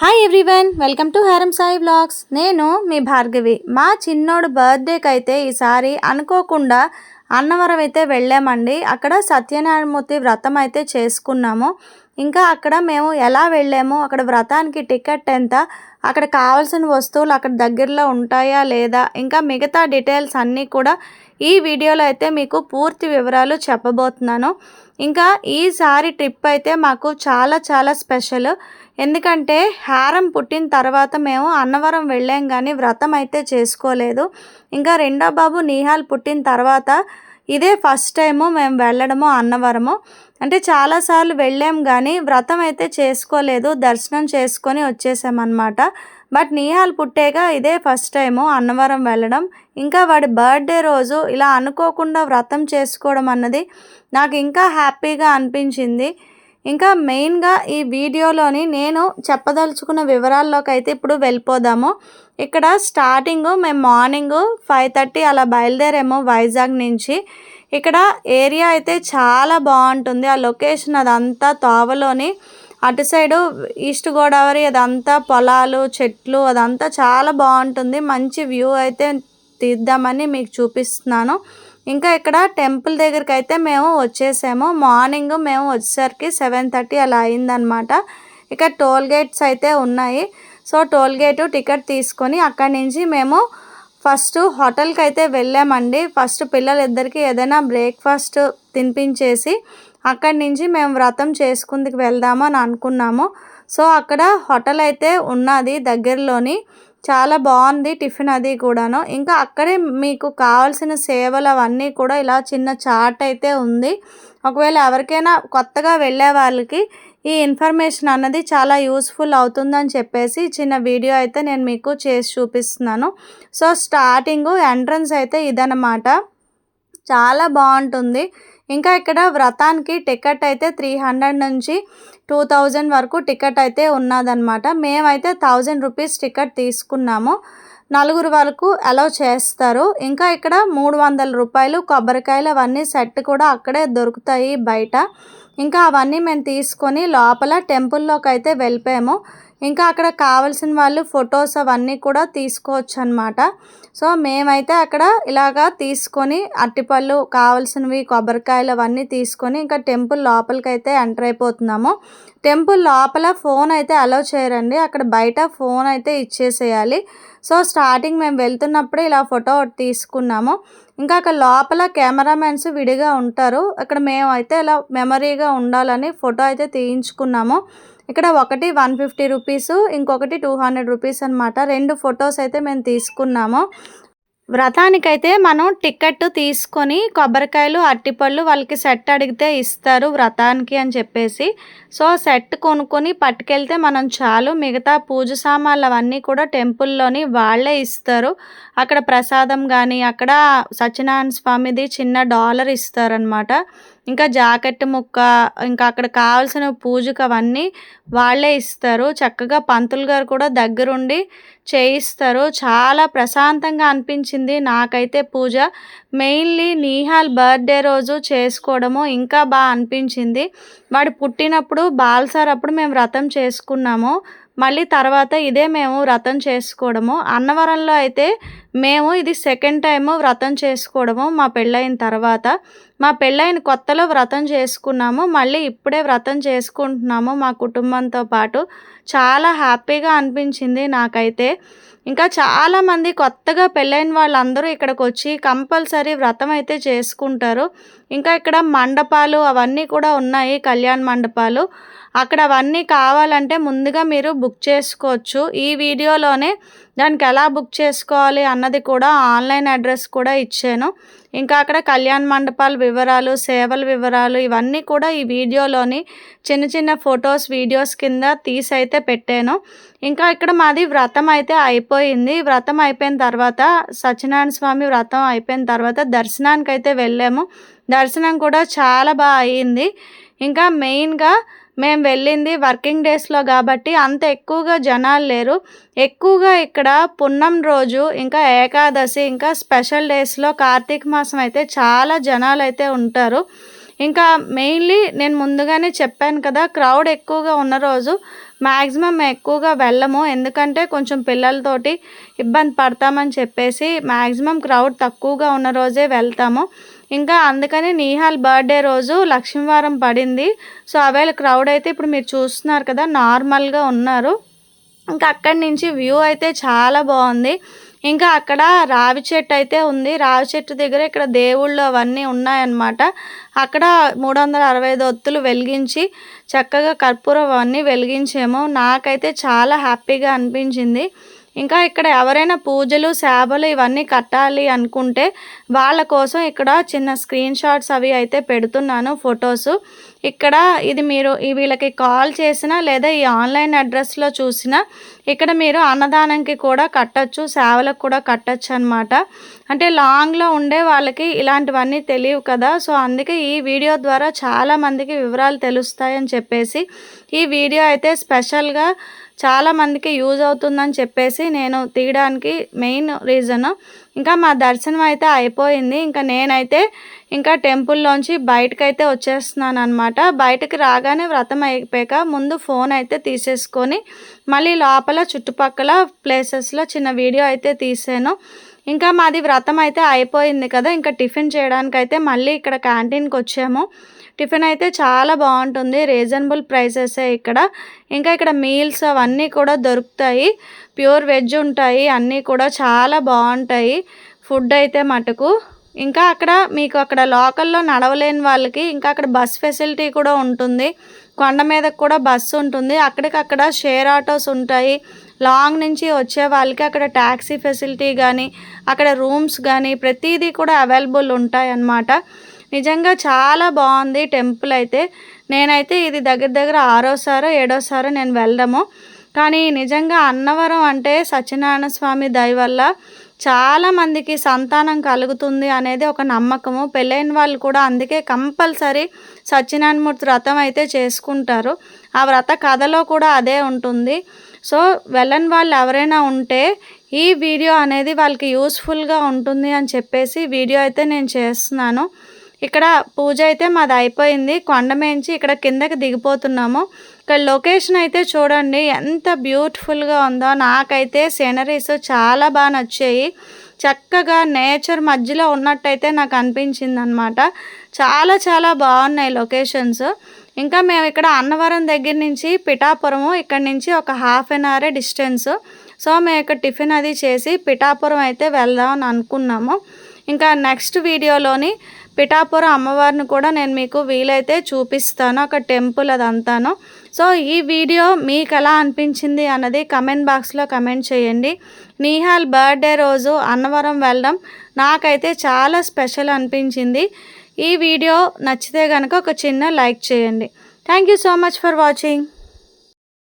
Hi everyone welcome to Haram Sai vlogs నేను మీ భార్గవి మా చిన్నోడు బర్త్డేకి అయితే ఈసారి అనుకోకుండా అన్నవరం అయితే వెళ్ళామండి అక్కడ సత్యనారాయణమూర్తి వ్రతం అయితే చేసుకున్నాము ఇంకా అక్కడ మేము ఎలా వెళ్ళాము అక్కడ వ్రతానికి టికెట్ ఎంత అక్కడ కావాల్సిన వస్తువులు అక్కడ దగ్గరలో ఉంటాయా లేదా ఇంకా మిగతా డీటెయిల్స్ అన్నీ కూడా ఈ వీడియోలో అయితే మీకు పూర్తి వివరాలు చెప్పబోతున్నాను ఇంకా ఈసారి ట్రిప్ అయితే మాకు చాలా చాలా స్పెషల్ ఎందుకంటే హారం పుట్టిన తర్వాత మేము అన్నవరం వెళ్ళాం కానీ వ్రతం అయితే చేసుకోలేదు. ఇంకా రెండో బాబు నీహాల్ పుట్టిన తర్వాత ఇదే ఫస్ట్ టైము మేము వెళ్ళడము అన్నవరము. అంటే చాలాసార్లు వెళ్ళాం కానీ వ్రతం అయితే చేసుకోలేదు దర్శనం చేసుకొని వచ్చేసామన్నమాట బట్ నీహాల్ పుట్టాక ఇదే ఫస్ట్ టైము అన్నవరం వెళ్ళడం. ఇంకా వాడి బర్త్డే రోజు ఇలా అనుకోకుండా వ్రతం చేసుకోవడం అన్నది నాకు ఇంకా హ్యాపీగా అనిపించింది. ఇంకా మెయిన్గా ఈ వీడియోలోని నేను చెప్పదలుచుకున్న వివరాల్లోకి అయితే ఇప్పుడు వెళ్ళిపోదాము. ఇక్కడ స్టార్టింగ్ మేము మార్నింగ్ ఫైవ్ థర్టీ అలా బయలుదేరాము వైజాగ్ నుంచి. ఇక్కడ ఏరియా అయితే చాలా బాగుంటుంది. ఆ లొకేషన్ అదంతా తోవలోని అటు సైడు ఈస్ట్ గోదావరి అదంతా పొలాలు చెట్లు అదంతా చాలా బాగుంటుంది. మంచి వ్యూ అయితే తీద్దామని మీకు చూపిస్తున్నాను. ఇంకా ఇక్కడ టెంపుల్ దగ్గరికి అయితే మేము వచ్చేసాము. మార్నింగ్ మేము వచ్చేసరికి సెవెన్ థర్టీ అలా అయిందనమాట ఇక్కడ టోల్ గేట్స్ అయితే ఉన్నాయి. సో టోల్ గేట్ టికెట్ తీసుకొని అక్కడి నుంచి మేము ఫస్ట్ హోటల్కి అయితే వెళ్ళామండి. ఫస్ట్ పిల్లలిద్దరికి ఏదైనా బ్రేక్ఫాస్ట్ తినిపించేసి అక్కడి నుంచి మేము వ్రతం చేసుకుందుకు వెళ్దాము అని అనుకున్నాము. సో అక్కడ హోటల్ అయితే ఉన్నది దగ్గరలోని. చాలా బాగుంది టిఫిన్ అది కూడాను. ఇంకా అక్కడే మీకు కావాల్సిన సేవలు అవన్నీ కూడా ఇలా చిన్న చార్ట్ అయితే ఉంది. ఒకవేళ ఎవరికైనా కొత్తగా వెళ్ళే వాళ్ళకి ఈ ఇన్ఫర్మేషన్ అన్నది చాలా యూస్ఫుల్ అవుతుందని చెప్పేసి చిన్న వీడియో అయితే నేను మీకు చేసి చూపిస్తున్నాను. సో స్టార్టింగ్ ఎంట్రన్స్ అయితే ఇదనమాట చాలా బాగుంటుంది. ఇంకా ఇక్కడ వ్రతానికి టికెట్ అయితే త్రీ హండ్రెడ్ నుంచి టూ థౌజండ్ వరకు టికెట్ అయితే ఉన్నదనమాట మేమైతే థౌజండ్ రూపీస్ టికెట్ తీసుకున్నాము. నలుగురు వరకు అలౌ చేస్తారు. ఇంకా ఇక్కడ మూడు వందల రూపాయలు కొబ్బరికాయలు అవన్నీ సెట్ కూడా అక్కడే దొరుకుతాయి బయట. ఇంకా అవన్నీ మేము తీసుకొని లోపల టెంపుల్లోకి అయితే వెళ్ళిపోయాము. ఇంకా అక్కడ కావాల్సిన వాళ్ళు ఫొటోస్ అవన్నీ కూడా తీసుకోవచ్చు అనమాట సో మేమైతే అక్కడ ఇలాగా తీసుకొని అట్టిపళ్ళు కావలసినవి కొబ్బరికాయలు అవన్నీ తీసుకొని ఇంకా టెంపుల్ లోపలికి అయితే ఎంటర్ అయిపోతున్నాము. టెంపుల్ లోపల ఫోన్ అయితే అలౌ చేయరండి. అక్కడ బయట ఫోన్ అయితే ఇచ్చేసేయాలి. సో స్టార్టింగ్ మేము వెళ్తున్నప్పుడే ఇలా ఫోటో తీసుకున్నాము. ఇంకా అక్కడ లోపల కెమెరామెన్స్ విడిగా ఉంటారు. అక్కడ మేమైతే ఇలా మెమరీగా ఉండాలని ఫోటో అయితే తీయించుకున్నాము. ఇక్కడ ఒకటి వన్ ఫిఫ్టీ రూపీస్ ఇంకొకటి టూ హండ్రెడ్ రూపీస్ అనమాట రెండు ఫొటోస్ అయితే మేము తీసుకున్నాము. వ్రతానికైతే మనం టికెట్ తీసుకొని కొబ్బరికాయలు అట్టిపళ్ళు వాళ్ళకి సెట్ అడిగితే ఇస్తారు వ్రతానికి అని చెప్పేసి. సో సెట్ కొనుక్కొని పట్టుకెళ్తే మనం చాలు. మిగతా పూజ సామాన్లు అవన్నీ కూడా టెంపుల్లోని వాళ్ళే ఇస్తారు. అక్కడ ప్రసాదం కానీ అక్కడ సత్యనారాయణ స్వామిది చిన్న డాలర్ ఇస్తారనమాట ఇంకా జాకెట్ ముక్క ఇంకా అక్కడ కావాల్సిన పూజకు అవన్నీ వాళ్ళే ఇస్తారు. చక్కగా పంతులు గారు కూడా దగ్గరుండి చేయిస్తారు. చాలా ప్రశాంతంగా అనిపించింది నాకైతే పూజ. మెయిన్లీ నీహాల్ బర్త్డే రోజు చేసుకోవడము ఇంకా బాగా అనిపించింది. వాడు పుట్టినప్పుడు బాల్సార్ అప్పుడు మేము వ్రతం చేసుకున్నాము. మళ్ళీ తర్వాత ఇదే మేము వ్రతం చేసుకోవడము. అన్నవరంలో అయితే మేము ఇది సెకండ్ టైము వ్రతం చేసుకోవడము మా పెళ్ళైన తర్వాత. మా పెళ్ళైన కొత్తలో వ్రతం చేసుకున్నాము. మళ్ళీ ఇప్పుడే వ్రతం చేసుకుంటున్నాము మా కుటుంబంతో పాటు. చాలా హ్యాపీగా అనిపించింది నాకైతే. ఇంకా చాలామంది కొత్తగా పెళ్ళైన వాళ్ళందరూ ఇక్కడికి వచ్చి కంపల్సరీ వ్రతం అయితే చేసుకుంటారు. ఇంకా ఇక్కడ మండపాలు అవన్నీ కూడా ఉన్నాయి కళ్యాణ మండపాలు. అక్కడ అవన్నీ కావాలంటే ముందుగా మీరు బుక్ చేసుకోవచ్చు. ఈ వీడియోలోనే దానికి ఎలా బుక్ చేసుకోవాలి అన్నది కూడా ఆన్లైన్ అడ్రస్ కూడా ఇచ్చాను. ఇంకా అక్కడ కళ్యాణ మండపాల వివరాలు సేవల వివరాలు ఇవన్నీ కూడా ఈ వీడియోలోని చిన్న చిన్న ఫొటోస్ వీడియోస్ కింద తీసి అయితే పెట్టాను. ఇంకా ఇక్కడ మాది వ్రతం అయితే అయిపోయింది. వ్రతం అయిపోయిన తర్వాత సత్యనారాయణ స్వామి వ్రతం అయిపోయిన తర్వాత దర్శనానికి అయితే వెళ్ళాము. దర్శనం కూడా చాలా బాగా అయ్యింది ఇంకా మెయిన్గా మేము వెళ్ళింది వర్కింగ్ డేస్లో కాబట్టి అంత ఎక్కువగా జనాలు లేరు. ఎక్కువగా ఇక్కడ పున్నం రోజు ఇంకా ఏకాదశి ఇంకా స్పెషల్ డేస్లో కార్తీక మాసం అయితే చాలా జనాలు అయితే ఉంటారు. ఇంకా మెయిన్లీ నేను ముందుగానే చెప్పాను కదా క్రౌడ్ ఎక్కువగా ఉన్న రోజు మ్యాక్సిమం ఎక్కువగా వెళ్ళము. ఎందుకంటే కొంచెం పిల్లలతోటి ఇబ్బంది పడతామని చెప్పేసి మ్యాక్సిమం క్రౌడ్ తక్కువగా ఉన్న రోజే వెళ్తాము. ఇంకా అందుకని నీహాల్ బర్త్డే రోజు లక్ష్మీవారం పడింది. సో అవేళ క్రౌడ్ అయితే ఇప్పుడు మీరు చూస్తున్నారు కదా నార్మల్గా ఉన్నారు. ఇంకా అక్కడి నుంచి వ్యూ అయితే చాలా బాగుంది. ఇంకా అక్కడ రావి చెట్టు అయితే ఉంది. రావి చెట్టు దగ్గర ఇక్కడ దేవుళ్ళు అవన్నీ ఉన్నాయన్నమాట. అక్కడ మూడు వందల అరవై ఐదు ఒత్తులు వెలిగించి చక్కగా కర్పూరం అవన్నీ వెలిగించాము. నాకైతే చాలా హ్యాపీగా అనిపించింది. ఇంకా ఇక్కడ ఎవరైనా పూజలు సేవలు ఇవన్నీ కట్టాలి అనుకుంటే వాళ్ళ కోసం ఇక్కడ చిన్న స్క్రీన్ షాట్స్ అవి అయితే పెడుతున్నాను ఫొటోస్ ఇక్కడ ఇది మీరు వీళ్ళకి కాల్ చేసినా లేదా ఈ ఆన్లైన్ అడ్రస్లో చూసినా ఇక్కడ మీరు అన్నదానంకి కూడా కట్టచ్చు సేవలకు కూడా కట్టచ్చు అనమాట అంటే లాంగ్లో ఉండే వాళ్ళకి ఇలాంటివన్నీ తెలియవు కదా సో అందుకే ఈ వీడియో ద్వారా చాలామందికి వివరాలు తెలుస్తాయని చెప్పేసి ఈ వీడియో అయితే స్పెషల్గా చాలామందికి యూజ్ అవుతుందని చెప్పేసి నేను తీయడానికి మెయిన్ రీజన్ ఇంకా మా దర్శనం అయితే అయిపోయింది. ఇంకా నేనైతే ఇంకా టెంపుల్లోంచి బయటకైతే వచ్చేస్తున్నాను అనమాట బయటకు రాగానే వ్రతం అయిపోయాక ముందు ఫోన్ అయితే తీసేసుకొని మళ్ళీ లోపల చుట్టుపక్కల ప్లేసెస్లో చిన్న వీడియో అయితే తీసాను. ఇంకా మాది వ్రతం అయితే అయిపోయింది కదా ఇంకా టిఫిన్ చేయడానికైతే మళ్ళీ ఇక్కడ క్యాంటీన్కి వచ్చాము. టిఫిన్ అయితే చాలా బాగుంటుంది. రీజనబుల్ ప్రైసెసే ఇక్కడ. ఇంకా ఇక్కడ మీల్స్ అవన్నీ కూడా దొరుకుతాయి. ప్యూర్ వెజ్ ఉంటాయి. అన్నీ కూడా చాలా బాగుంటాయి. ఫుడ్ అయితే మటుకు. ఇంకా అక్కడ మీకు అక్కడ లోకల్లో నడవలేని వాళ్ళకి ఇంకా అక్కడ బస్ ఫెసిలిటీ కూడా ఉంటుంది. కొండ మీద కూడా బస్సు ఉంటుంది. అక్కడికక్కడ షేర్ ఆటోస్ ఉంటాయి. లాంగ్ నుంచి వచ్చే వాళ్ళకి అక్కడ ట్యాక్సీ ఫెసిలిటీ కానీ అక్కడ రూమ్స్ కానీ ప్రతిదీ కూడా అవైలబుల్ ఉంటాయి అన్నమాట నిజంగా చాలా బాగుంది టెంపుల్ అయితే. నేనైతే ఇది దగ్గర దగ్గర ఆరోసారో ఏడోసారో నేను వెళ్ళడము కానీ నిజంగా అన్నవరం అంటే సత్యనారాయణ స్వామి దయ వల్ల చాలామందికి సంతానం కలుగుతుంది అనేది ఒక నమ్మకము. పెళ్ళైన వాళ్ళు కూడా అందుకే కంపల్సరీ సత్యనారాయణమూర్తి వ్రతం అయితే చేసుకుంటారు. ఆ వ్రత కథలో కూడా అదే ఉంటుంది. సో వెళ్ళని వాళ్ళు ఎవరైనా ఉంటే ఈ వీడియో అనేది వాళ్ళకి యూస్ఫుల్గా ఉంటుంది అని చెప్పేసి వీడియో అయితే నేను చేస్తున్నాను. ఇక్కడ పూజ అయితే మాది అయిపోయింది. కొండ మేంచి ఇక్కడ కిందకి దిగిపోతున్నాము. ఇక్కడ లొకేషన్ అయితే చూడండి ఎంత బ్యూటిఫుల్గా ఉందో. నాకైతే సీనరీస్ చాలా బాగా నచ్చాయి. చక్కగా నేచర్ మధ్యలో ఉన్నట్టయితే నాకు అనిపించింది అనమాట చాలా చాలా బాగున్నాయి లొకేషన్స్ ఇంకా మేము ఇక్కడ అన్నవరం దగ్గర నుంచి పిఠాపురము ఇక్కడ నుంచి ఒక half an hour distance so మేము ఇక్కడ టిఫిన్ అది చేసి పిఠాపురం అయితే వెళ్దాం అని అనుకున్నాము. ఇంకా నెక్స్ట్ వీడియోలోని పిఠాపురం అమ్మవారిని కూడా నేను మీకు వీలైతే చూపిస్తాను అక్కడ టెంపుల్ అదంతాను. సో ఈ వీడియో మీకు ఎలా అనిపించింది అన్నది కమెంట్ బాక్స్లో కమెంట్ చేయండి. నీహాల్ బర్త్డే రోజు అన్నవరం వెళ్ళడం నాకైతే చాలా స్పెషల్ అనిపించింది. ఈ వీడియో నచ్చితే కనుక ఒక చిన్న లైక్ చేయండి. Thank you so much for watching.